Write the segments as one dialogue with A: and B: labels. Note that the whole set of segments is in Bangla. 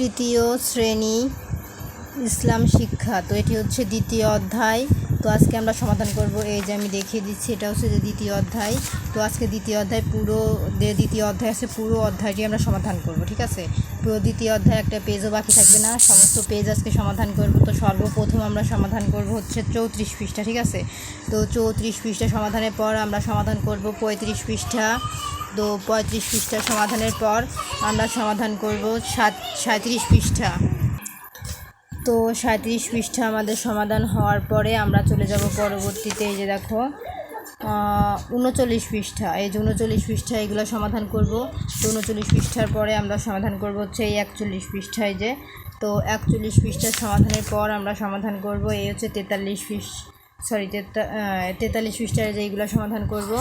A: তৃতীয় শ্রেণি ইসলাম শিক্ষা। তো এটি হচ্ছে দ্বিতীয় অধ্যায়। তো আজকে আমরা সমাধান করব। এই যে আমি দেখিয়ে দিচ্ছি, এটা হচ্ছে যে দ্বিতীয় অধ্যায়। তো আজকে দ্বিতীয় অধ্যায় পুরো, যে দ্বিতীয় অধ্যায় আছে, পুরো অধ্যায়টি আমরা সমাধান করব, ঠিক আছে? পুরো দ্বিতীয় অধ্যায় একটা পেজও বাকি থাকবে না। সমস্ত পেজ আজকে সমাধান করব। তো সর্বপ্রথম আমরা সমাধান করব হচ্ছে চৌত্রিশ পৃষ্ঠা, ঠিক আছে? তো চৌত্রিশ পৃষ্ঠা সমাধানের পর আমরা সমাধান করব পঁয়ত্রিশ পৃষ্ঠা। তো পঁয়ত্রিশ পৃষ্ঠা সমাধানের পর আমরা সমাধান করব সাত, সাঁত্রিশ পৃষ্ঠা। তো সাঁত্রিশ পৃষ্ঠা আমাদের সমাধান হওয়ার পরে আমরা চলে যাব পরবর্তীতে, এই যে দেখো উনচল্লিশ পৃষ্ঠা। এই যে উনচল্লিশ পৃষ্ঠা, এগুলো সমাধান করব। তো উনচল্লিশ পৃষ্ঠার পরে আমরা সমাধান করব হচ্ছে এই একচল্লিশ পৃষ্ঠায় যে। তো একচল্লিশ পৃষ্ঠার সমাধানের পর আমরা সমাধান করব এই হচ্ছে তেতাল্লিশ পৃষ্ঠ সরি তেতাল্লিশ পৃষ্ঠার যেইগুলো সমাধান করব।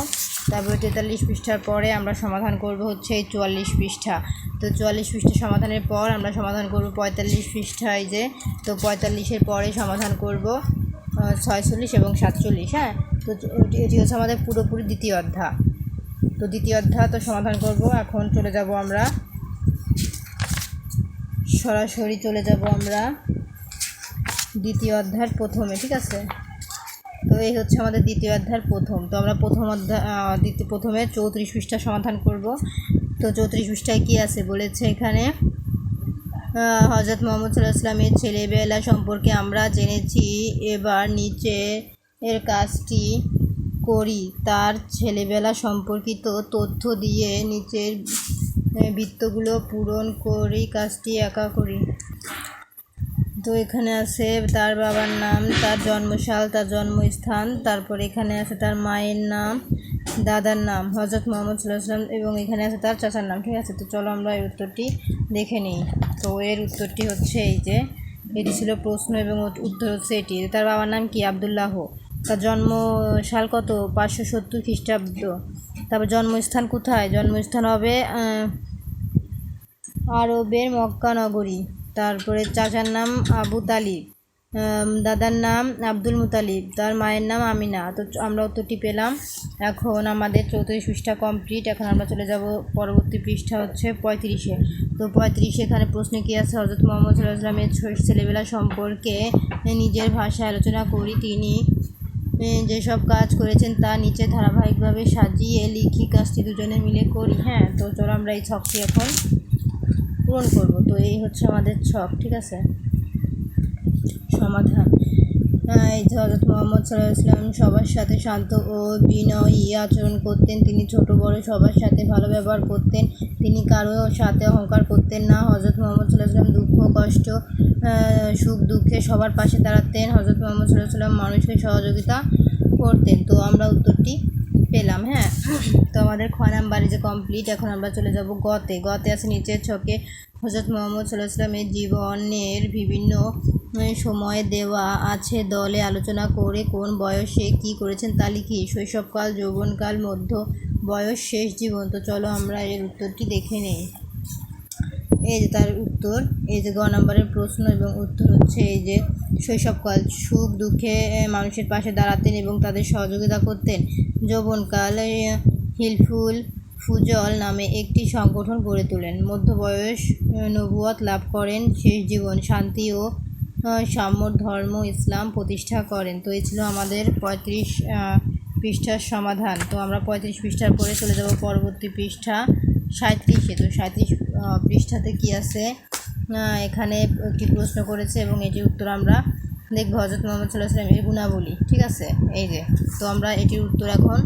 A: তারপরে তেতাল্লিশ পৃষ্ঠার পরে আমরা সমাধান করব হচ্ছে এই চুয়াল্লিশ পৃষ্ঠা। তো চুয়াল্লিশ পৃষ্ঠা সমাধানের পর আমরা সমাধান করব পঁয়তাল্লিশ পৃষ্ঠায় যে, তো পঁয়তাল্লিশের পরে সমাধান করব ছয়চল্লিশ এবং সাতচল্লিশ হ্যাঁ? তো এটি- হচ্ছে আমাদের পুরোপুরি দ্বিতীয় অধ্যায়। তো দ্বিতীয় অধ্যায় তো সমাধান করব, এখন চলে যাব আমরা, সরাসরি চলে যাব আমরা দ্বিতীয় অধ্যায়ের প্রথমে, ঠিক আছে? তো এই হচ্ছে আমাদের দ্বিতীয় অধ্যায়ের প্রথম। তো আমরা প্রথম অধ্যায় দ্বিতীয়, প্রথমে চৌত্রিশ পৃষ্ঠা সমাধান করব। তো চৌত্রিশ পৃষ্ঠায় কী আছে? বলেছে এখানে হজরত মোহাম্মদ সাল্লাহ ইসলামের ছেলেবেলা সম্পর্কে আমরা জেনেছি, এবার নিচে এর কাজটি করি। তার ছেলেবেলা সম্পর্কিত তথ্য দিয়ে নিচের বৃত্তগুলো পূরণ করি, কাজটি একা করি। তো এখানে আছে তার বাবার নাম, তার জন্মসাল, তার জন্মস্থান, তারপর এখানে আছে তার মায়ের নাম, দাদার নাম হজরত মোহাম্মদ সাল্লাহ সাল্লাম এবং এখানে আছে তার চাচার নাম, ঠিক আছে? তো চলো আমরা এই উত্তরটি দেখে নিই। তো এর উত্তরটি হচ্ছে এই যে, এটি ছিল প্রশ্ন এবং উত্তর হচ্ছে এটি। তার বাবার নাম কি? আবদুল্লাহ। তার জন্ম সাল কত? পাঁচশো সত্তর খ্রিস্টাব্দ। তারপর জন্মস্থান কোথায়? জন্মস্থান হবে আরবের মক্কা নগরী তারপরে চাচার নাম আবু তালিব দাদার নাম আব্দুল মুতালিব, তার মায়ের নাম আমিনা। তো আমরা উত্তরটি পেলাম। এখন আমাদের চৌত্রিশ পৃষ্ঠা কমপ্লিট। এখন আমরা চলে যাব পরবর্তী পৃষ্ঠা হচ্ছে পঁয়ত্রিশে। তো পঁয়ত্রিশে এখানে প্রশ্ন কী আছে? হজরত মোহাম্মদ সাল্লাহ ইসলামের ছো- ছেলেবেলা সম্পর্কে নিজের ভাষায় আলোচনা করি। তিনি যেসব কাজ করেছেন তা নিচে ধারাবাহিকভাবে সাজিয়ে লিখি। কাজটি দুজনে মিলে করি। হ্যাঁ তো চলো আমরা এই ছকটি এখন পূরণ করব। তো এই হচ্ছে আমাদের ছক, ঠিক আছে? সমাধান। হজরত মোহাম্মদ সাল্লাহ ইসলাম সবার সাথে শান্ত ও বিনয়ী আচরণ করতেন। তিনি ছোট বড় সবার সাথে ভালো ব্যবহার করতেন। তিনি কারও সাথে অহংকার করতেন না। হজরত মোহাম্মদ সাল্লাহ ইসলাম দুঃখ, কষ্ট সুখ, দুঃখে সবার পাশে দাঁড়াতেন। হজরত মোহাম্মদ সাল্লাম মানুষকে সহযোগিতা করতেন। তো আমরা উত্তরটি পেলাম হ্যাঁ? তো আমাদের খ নাম্বারে যে কমপ্লিট এখন আমরা চলে যাব গতে। গতে আছে নিচের ছকে হজরত মোহাম্মদ সাল্লাহ জীবনের বিভিন্ন সময় দেওয়া আছে দলে আলোচনা করে কোন বয়সে কি করেছেন তা লিখি। শৈশবকাল, যৌবনকাল, মধ্য বয়স, শেষ জীবন। তো চলো আমরা এর উত্তরটি দেখে নিই। এই যে তার উত্তর এই যে গ নম্বরের প্রশ্ন এবং উত্তর হচ্ছে এই যে শৈশবকাল সুখ দুঃখে মানুষের পাশে দাঁড়াতেন এবং তাদের সহযোগিতা করতেন। যৌবনকাল হিলফুল ফুজল নামে একটি সংগঠন গড়ে তোলেন। মধ্যবয়স নবুয়ত লাভ করেন। শেষ জীবন শান্তি ও আ, সাম্য ধর্ম ইসলাম প্রতিষ্ঠা করেন। তো এই ছিল আমাদের পঁয়ত্রিশ পৃষ্ঠার সমাধান। তো আমরা পঁয়ত্রিশ পৃষ্ঠার পরে চলে যাব পরবর্তী পৃষ্ঠা। সাঁত্রিশে তো সাঁত্রিশ পৃষ্ঠাতে কি আছে? এখানে একটি প্রশ্ন করেছে এবং এটির উত্তর আমরা দেখব। হজরত মোহাম্মদ সাল্লাহ সাল্লাম এর গুণাবলী। ঠিক আছে? এই যে, তো আমরা এটির উত্তর এখন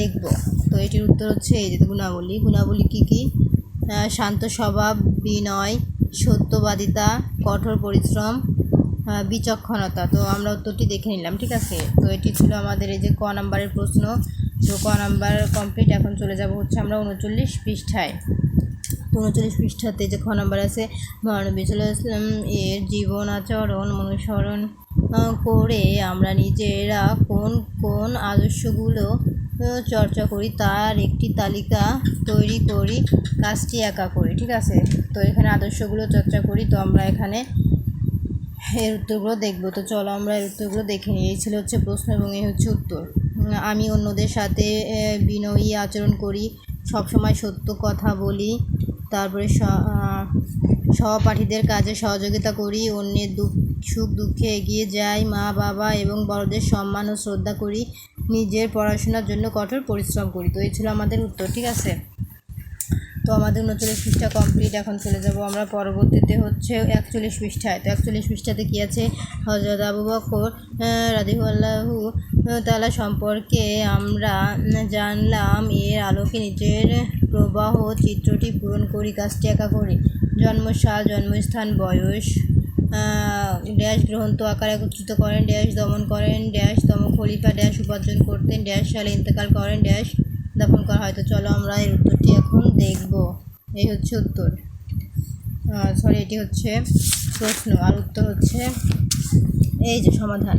A: দেখব। তো এটির উত্তর হচ্ছে এই যে, গুণাবলী। গুণাবলী কী কী? শান্ত স্বভাব, বিনয়, সত্যবাদিতা, কঠোর পরিশ্রম বিচক্ষণতা। তো আমরা উত্তরটি দেখে নিলাম। ঠিক আছে? তো এটি ছিল আমাদের এই যে ক নাম্বারের প্রশ্ন। তো ক নাম্বার কমপ্লিট এখন চলে যাব হচ্ছে আমরা উনচল্লিশ পৃষ্ঠায়। উনচল্লিশ পৃষ্ঠাতে যে খ নাম্বার আছে মহানবী সাল্লাহ ইসলাম এর জীবন আচরণ, অনুসরণ করে আমরা নিজেরা কোন কোন আদর্শগুলো চর্চা করি তার একটি তালিকা তৈরি করি, কাজটি একা করি, ঠিক আছে? তো এখানে আদর্শগুলো চর্চা করি, তো আমরা এখানে এর উত্তরগুলো দেখব। তো চলো আমরা এর উত্তরগুলো দেখে নিই। এই ছিল হচ্ছে প্রশ্ন এবং এই হচ্ছে উত্তর। আমি অন্যদের সাথে বিনয়ী আচরণ করি, সবসময় সত্য কথা বলি, তারপরে সহপাঠীদের কাজে সহযোগিতা করি, অন্যের দুঃখ, সুখ, দুঃখে এগিয়ে যাই, মা, বাবা এবং বড়দের সম্মান ও শ্রদ্ধা করি, নিজের পড়াশোনার জন্য কঠোর পরিশ্রম করি। তো এই ছিল আমাদের উত্তর, ঠিক আছে? তো আমাদের উনচল্লিশ পৃষ্ঠা কমপ্লিট এখন চলে যাব আমরা পরবর্তীতে হচ্ছে একচল্লিশ পৃষ্ঠায়। তো একচল্লিশ পৃষ্ঠাতে কী আছে? হজরত আবু বকর রাদিহুল্লাহু তালা সম্পর্কে আমরা জানলাম, এর আলোকে নিজের প্রবাহ চিত্রটি পূরণ করি কাজটি একা করি। জন্মসাল, জন্মস্থান, বয়স ড্যাশ গ্রন্থ আকারে একত্রিত করেন, ড্যাশ দমন করেন, ড্যাশ তম খলিফা ড্যাশ উপার্জন করতেন, ড্যাশ সালে ইন্তেকাল করেন, ড্যাশ দাফন করা হয়। তো চলো আমরা এর উত্তরটি এখন দেখব। এই হচ্ছে উত্তর। সরি এটি হচ্ছে প্রশ্ন। আর উত্তর হচ্ছে এই যে সমাধান।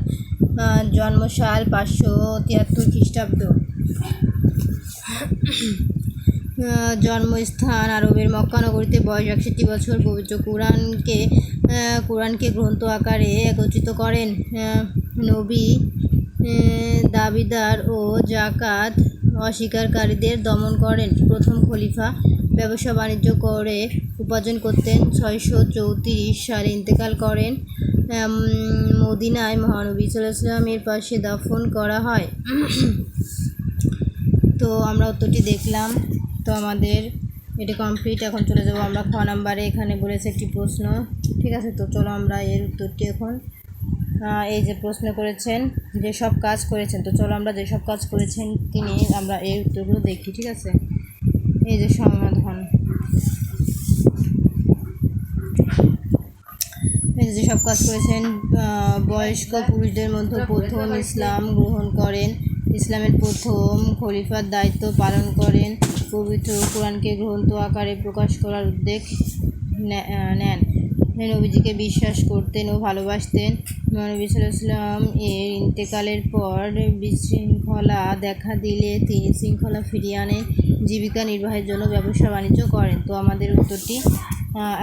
A: জন্মসাল পাঁচশো তিয়াত্তর খ্রিস্টাব্দ। জন্মস্থান আরবের মক্কা নগরীতে বয়স একষট্টি বছর। পবিত্র কোরআনকে কোরআনকে গ্রন্থ আকারে একত্রিত করেন নবী দাবিদার ও জাকাত অস্বীকারীদের দমন করেন। প্রথম খলিফা ব্যবসা বাণিজ্য করে উপার্জন করতেন। ছয়শো চৌত্রিশ সালে ইন্তেকাল করেন মদিনায় মহানবী সাল্লামের পাশে দাফন করা হয়। তো আমরা উত্তরটি দেখলাম। তো আমাদের এটা কমপ্লিট এখন চলে যাব আমরা খ নাম্বারে। এখানে বলেছে একটি প্রশ্ন। ঠিক আছে, তো চলো আমরা এর উত্তরটি এখন এই যে প্রশ্ন করেছেন যেসব কাজ করেছেন, তো চলো আমরা যেসব কাজ করেছেন তিনি, আমরা এই উত্তরগুলো দেখি, ঠিক আছে? এই যে সমাধান। এই যে যেসব কাজ করেছেন বয়স্ক পুরুষদের মধ্যে প্রথম ইসলাম গ্রহণ করেন। ইসলামের প্রথম খলিফার দায়িত্ব পালন করেন। পবিত্র কোরআনকে গ্রন্থ আকারে প্রকাশ করার উদ্যোগ নেন। নবীজিকে বিশ্বাস করতেন ও ভালোবাসতেন। নবী সাল্লাম এর ইন্তেকালের পর বিশৃঙ্খলা দেখা দিলে তিনি শৃঙ্খলা ফিরিয়ে আনেন জীবিকা নির্বাহের জন্য ব্যবসা বাণিজ্য করেন। তো আমাদের উত্তরটি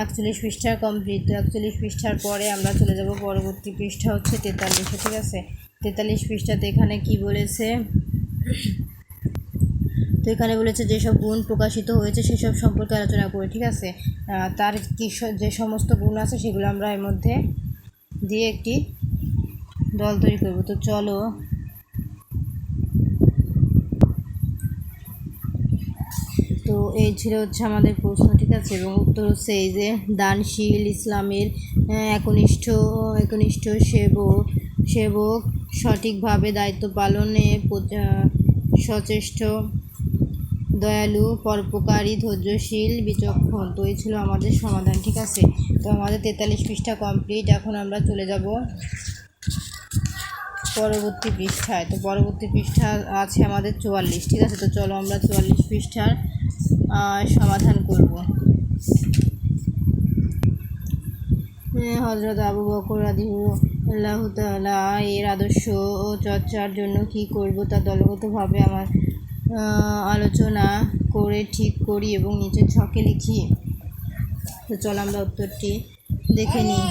A: একচল্লিশ পৃষ্ঠা কমপ্লিট তো একচল্লিশ পৃষ্ঠার পরে আমরা চলে যাব পরবর্তী পৃষ্ঠা হচ্ছে তেতাল্লিশে, ঠিক আছে? তেতাল্লিশ পৃষ্ঠাতে এখানে কি বলেছে? তো এখানে বলেছে যেসব গুণ প্রকাশিত হয়েছে, সেসব সম্পর্কে আলোচনা করি, ঠিক আছে? তার কি যে সমস্ত গুণ আছে, সেগুলো আমরা এর মধ্যে দিয়ে একটি দল তৈরি করব। তো চলো। তো এই ছিল হচ্ছে আমাদের প্রশ্ন, ঠিক আছে? এবং উত্তর হচ্ছে এই যে, দানশীল ইসলামের একনিষ্ঠ একনিষ্ঠ সেবক সেবক সঠিকভাবে দায়িত্ব পালনে সচেষ্ট দয়ালু, পরোপকারী, ধৈর্যশীল, বিচক্ষণ। তো এই ছিল আমাদের সমাধান, ঠিক আছে? তো আমাদের তেতাল্লিশ পৃষ্ঠা কমপ্লিট এখন আমরা চলে যাব পরবর্তী পৃষ্ঠায়। তো পরবর্তী পৃষ্ঠা আছে আমাদের চুয়াল্লিশ, ঠিক আছে? তো চলো আমরা চুয়াল্লিশ পৃষ্ঠার সমাধান করব। হজরত আবু বকর রাদিহু আল্লাহ তাআলা এর আদর্শ ও চর্চার জন্য কি করব তা দলগতভাবে আমার আলোচনা করে ঠিক করি এবং নিচের ছকে লিখি। তো চলো আমরা উত্তরটি দেখে নিই।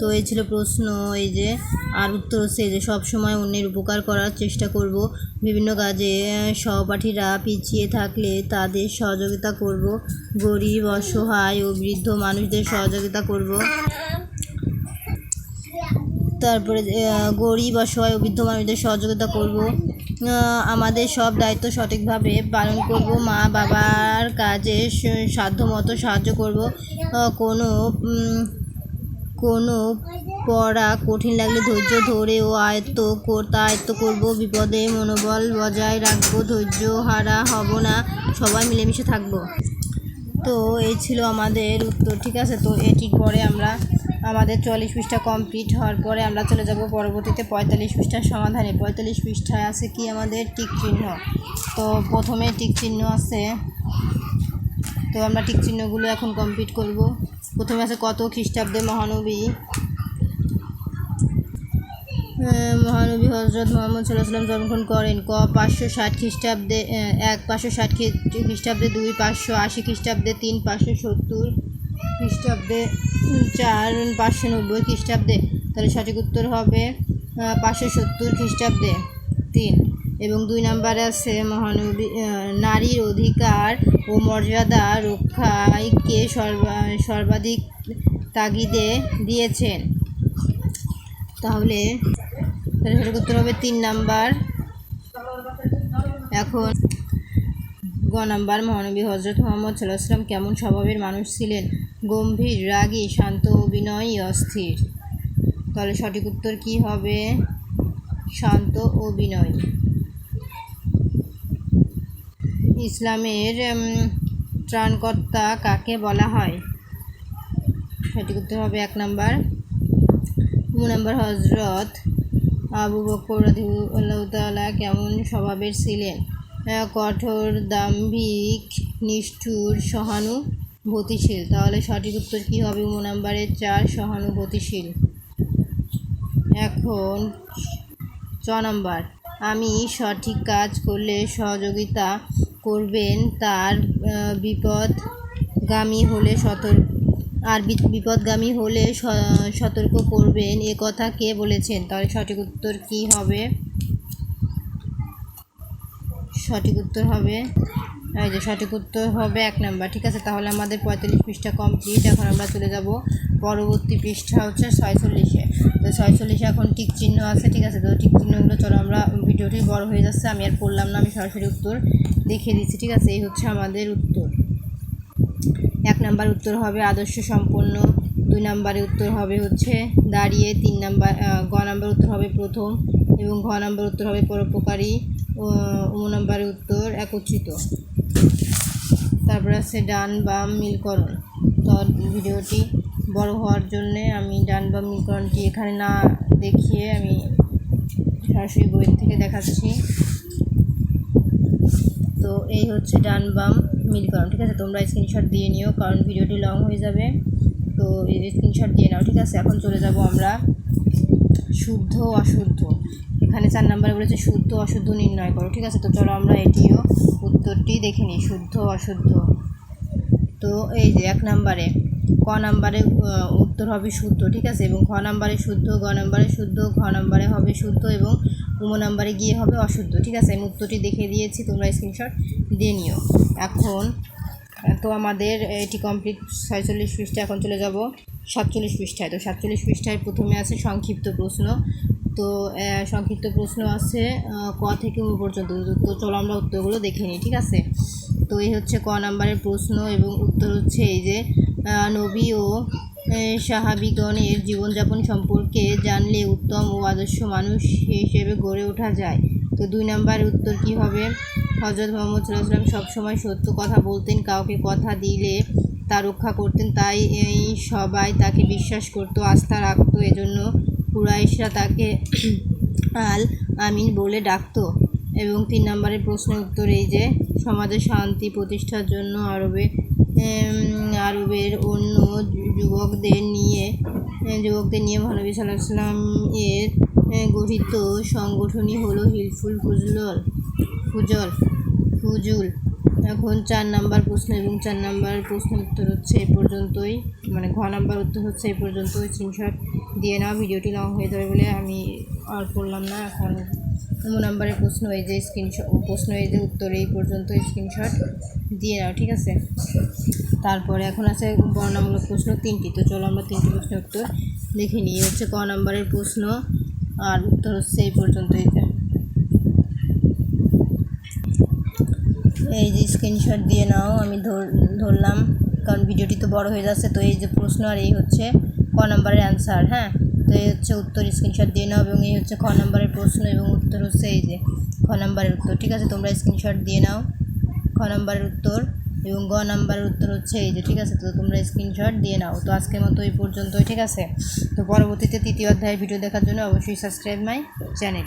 A: তো এই ছিল প্রশ্ন, এই যে, আর উত্তর হচ্ছে যে, সব সময় অন্যের উপকার করার চেষ্টা করব। বিভিন্ন কাজে সহপাঠীরা পিছিয়ে থাকলে তাদের সহযোগিতা করব। গরিব, অসহায় ও বৃদ্ধ মানুষদের সহযোগিতা করব। তারপরে গরিব, অসহায় ও বৃদ্ধ মানুষদের সহযোগিতা করব। আমাদের সব দায়িত্ব সঠিকভাবে পালন করব, মা বাবার কাজে সাধ্যমতো সাহায্য করব। কোনো কোনো পড়া কঠিন লাগলে ধৈর্য ধরে ও আয়ত্ত কর- তা আয়ত্ত করব। বিপদে মনোবল বজায় রাখব, ধৈর্য হারা হব না, সবাই মিলেমিশে থাকব। তো এই ছিল আমাদের উত্তর, ঠিক আছে? তো এটির পরে আমরা আমাদের চল্লিশ পৃষ্ঠা কমপ্লিট হওয়ার পরে আমরা চলে যাব পরবর্তীতে পঁয়তাল্লিশ পৃষ্ঠার সমাধানে। পঁয়তাল্লিশ পৃষ্ঠায় আছে কি আমাদের টিক চিহ্ন? তো প্রথমে টিক চিহ্ন আছে। তো আমরা টিক চিহ্নগুলো এখন কমপ্লিট করব। প্রথমে আছে কত খ্রিস্টাব্দে মহানবী? মহানবী হজরত মোহাম্মদ সাল্লাহ সাল্লাম জন্মগ্রহণ করেন। ক, পাঁচশো ষাট খ্রিস্টাব্দে এক, পাঁচশো ষাট খ্রিস্টাব্দে দুই, পাঁচশো আশি খ্রিস্টাব্দে তিন, পাঁচশো সত্তর খ্রিস্টাব্দে চার, পাঁচশো নব্বই খ্রিস্টাব্দে। তাহলে সঠিক উত্তর হবে পাঁচশো সত্তর খ্রিস্টাব্দে। তিন, এবং দুই নম্বরে আছে মহানবী নারীর অধিকার ও মর্যাদা রক্ষায় কে সর্বা, সর্বাধিক তাগিদে দিয়েছেন? তাহলে সঠিক উত্তর হবে তিন নাম্বার। এখন গ নাম্বার, মহানবী হজরত মোহাম্মদ সাল্লাহ সাল্লাম কেমন স্বভাবের মানুষ ছিলেন? গম্ভীর, রাগী, শান্ত অভিনয়ী অস্থির। তাহলে সঠিক উত্তর কি হবে? শান্ত ও বিনয় ইসলামের ত্রাণকর্তা কাকে বলা হয়? সঠিক উত্তর হবে এক নাম্বার। দু নম্বর হজরত আবু বকর তাআলা কেমন স্বভাবের ছিলেন? কঠোর, দাম্ভিক, নিষ্ঠুর সহানুভূতিশীল তাহলে সঠিক উত্তর কী হবে? উ নাম্বারের চার সহানুভূতিশীল। এখন ছ নম্বর। আমি সঠিক কাজ করলে সহযোগিতা করবেন, তার বিপদগামী হলে সতর্ক, আর বিপদগামী হলে সতর্ক করবেন। এ কথা কে বলেছেন? তাহলে সঠিক উত্তর কি হবে? সঠিক উত্তর হবে এই যে সঠিক উত্তর হবে এক নাম্বার। ঠিক আছে, তাহলে আমাদের পঁয়তাল্লিশ পৃষ্ঠা কমপ্লিট এখন আমরা চলে যাব পরবর্তী পৃষ্ঠা হচ্ছে ছয়চল্লিশে। তো ছয়চল্লিশে এখন টিক চিহ্ন আছে, ঠিক আছে? তো টিক চিহ্নগুলো চলো আমরা ভিডিওটি বড় হয়ে যাচ্ছে, আমি আর পড়লাম না, আমি সরাসরি উত্তর দেখিয়ে দিচ্ছি, ঠিক আছে? এই হচ্ছে আমাদের উত্তর। এক নাম্বার উত্তর হবে আদর্শ সম্পন্ন, দুই নাম্বারে উত্তর হবে হচ্ছে দাঁড়িয়ে, তিন নাম্বার গ নাম্বার উত্তর হবে প্রথম এবং ঘ নাম্বার উত্তর হবে পরোপকারী, ও ও নাম্বারে উত্তর একত্রিত। তারপরে আছে ডান বাম মিলকরণ। তো ভিডিওটি বড় হওয়ার জন্যে আমি ডান বাম মিলকরণটি এখানে না দেখিয়ে আমি সরাসরি বই থেকে দেখাচ্ছি। তো এই হচ্ছে ডান বাম মিলকরণ, ঠিক আছে? তোমরা স্ক্রিনশট দিয়ে নিও, কারণ ভিডিওটি লং হয়ে যাবে। তো স্ক্রিনশট দিয়ে নাও, ঠিক আছে? এখন চলে যাব আমরা শুদ্ধ অশুদ্ধ। এখানে চার নাম্বারে বলেছে শুদ্ধ, অশুদ্ধ নির্ণয় করো। ঠিক আছে, তো চলো আমরা এটিও উত্তরটি দেখে নিই, শুদ্ধ, অশুদ্ধ। তো এই যে এক নাম্বারে, ক নাম্বারে উত্তর হবে শুদ্ধ, ঠিক আছে? এবং খ নাম্বারে শুদ্ধ, গ নাম্বারে শুদ্ধ, ঘ নাম্বারে হবে শুদ্ধ এবং উম নাম্বারে গিয়ে হবে অশুদ্ধ, ঠিক আছে? আমি উত্তরটি দেখে দিয়েছি, তোমরা স্ক্রিনশট দিয়ে নিও। এখন, তো আমাদের এটি কমপ্লিট ছয়চল্লিশ পৃষ্ঠা এখন চলে যাব সাতচল্লিশ পৃষ্ঠায়। তো সাতচল্লিশ পৃষ্ঠায় প্রথমে আছে সংক্ষিপ্ত প্রশ্ন। তো সংক্ষিপ্ত প্রশ্ন আছে ক থেকে উ পর্যন্ত। তো চলো আমরা উত্তরগুলো দেখে নিই, ঠিক আছে? তো এই হচ্ছে ক নাম্বারের প্রশ্ন এবং উত্তর হচ্ছে এই যে নবী ও সাহাবিগণের জীবনযাপন সম্পর্কে জানলে উত্তম ও আদর্শ মানুষ হিসেবে গড়ে ওঠা যায়। তো দুই নাম্বারের উত্তর কি হবে? হজরত মোহাম্মদ সাল্লাহ সাল্লাম সবসময় সত্য কথা বলতেন, কাউকে কথা দিলে তা রক্ষা করতেন, তাই সবাই তাকে বিশ্বাস করতো, আস্থা রাখতো, এজন্য কুরাইশরা তাকে আল আমিন বলে ডাকতো এবং তিন নম্বরের প্রশ্নের উত্তর এই যে, সমাজে শান্তি প্রতিষ্ঠার জন্য আরবে আরবের অন্য যুবকদের নিয়ে যুবকদের নিয়ে মহানবী সাল্লাহ সাল্লাম এর গঠিত সংগঠনই হলো হিলফুল ফুজল ফুজল, ফুজুল। এখন চার নাম্বার প্রশ্ন এবং চার নাম্বার প্রশ্নের উত্তর হচ্ছে এই পর্যন্তই মানে ঘ নাম্বার উত্তর হচ্ছে এই পর্যন্তই। স্ক্রিনশট দিয়ে নাও, ভিডিওটি লং হয়ে যাবে বলে আমি আর করলাম না। এখন নম্বর নাম্বারের প্রশ্ন, এই যে স্ক্রিনশট প্রশ্ন, এই যে উত্তর, এই পর্যন্ত স্ক্রিনশট দিয়ে নাও, ঠিক আছে? তারপরে এখন আছে বর্ণামূলক প্রশ্ন তিনটি, তো চলো আমরা তিনটি প্রশ্নের উত্তর দেখে নিই। হচ্ছে ক নাম্বারের প্রশ্ন, আর উত্তর হচ্ছে এই পর্যন্ত এই যে স্ক্রিনশট দিয়ে নাও, আমি ধর- ধরলাম, কারণ ভিডিওটি তো বড় হয়ে যাচ্ছে, তো এই যে প্রশ্ন আর এই হচ্ছে ক নাম্বারের অ্যান্সার হ্যাঁ? তো এই হচ্ছে উত্তর স্ক্রিনশট দিয়ে নাও এবং এই হচ্ছে খ নম্বরের প্রশ্ন এবং উত্তর হচ্ছে এই যে খ নাম্বারের উত্তর, ঠিক আছে? তোমরা স্ক্রিনশট দিয়ে নাও, খ নাম্বারের উত্তর এবং গ নাম্বারের উত্তর হচ্ছে এই যে, ঠিক আছে? তো তোমরা স্ক্রিনশট দিয়ে নাও, তো আজকের মতো এই পর্যন্তই, ঠিক আছে? তো পরবর্তীতে তৃতীয় অধ্যায়ের ভিডিও দেখার জন্য অবশ্যই সাবস্ক্রাইব মাই চ্যানেল